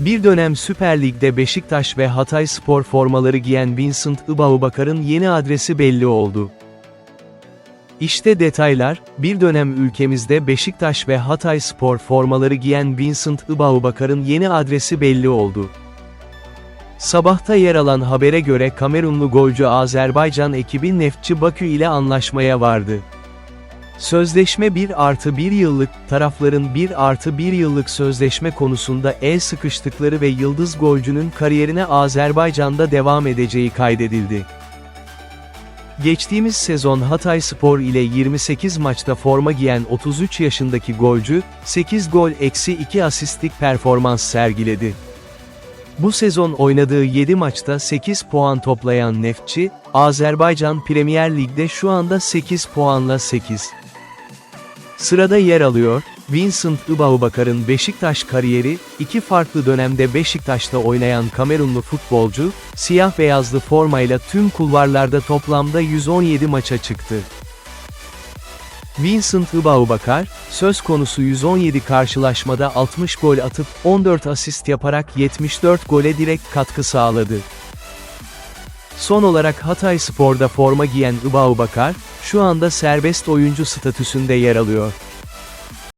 Bir dönem Süper Lig'de Beşiktaş ve Hatay Spor formaları giyen Vincent Ibaubakar'ın yeni adresi belli oldu. İşte detaylar, bir dönem ülkemizde Beşiktaş ve Hatay Spor formaları giyen Vincent Ibaubakar'ın yeni adresi belli oldu. Sabahta yer alan habere göre Kamerunlu golcü Azerbaycan ekibi Neftçi Bakü ile anlaşmaya vardı. Sözleşme 1 artı 1 yıllık, tarafların 1 artı 1 yıllık sözleşme konusunda el sıkıştıkları ve yıldız golcünün kariyerine Azerbaycan'da devam edeceği kaydedildi. Geçtiğimiz sezon Hatay Spor ile 28 maçta forma giyen 33 yaşındaki golcü, 8 gol eksi 2 asistlik performans sergiledi. Bu sezon oynadığı 7 maçta 8 puan toplayan Neftçi, Azerbaycan Premier Lig'de şu anda 8 puanla 8. Sırada yer alıyor, Vincent Ibaubakar'ın Beşiktaş kariyeri, iki farklı dönemde Beşiktaş'ta oynayan Kamerunlu futbolcu, siyah beyazlı formayla tüm kulvarlarda toplamda 117 maça çıktı. Vincent Ibaubakar, söz konusu 117 karşılaşmada 60 gol atıp 14 asist yaparak 74 gole direkt katkı sağladı. Son olarak Hatay Spor'da forma giyen Ibaubakar, şu anda serbest oyuncu statüsünde yer alıyor.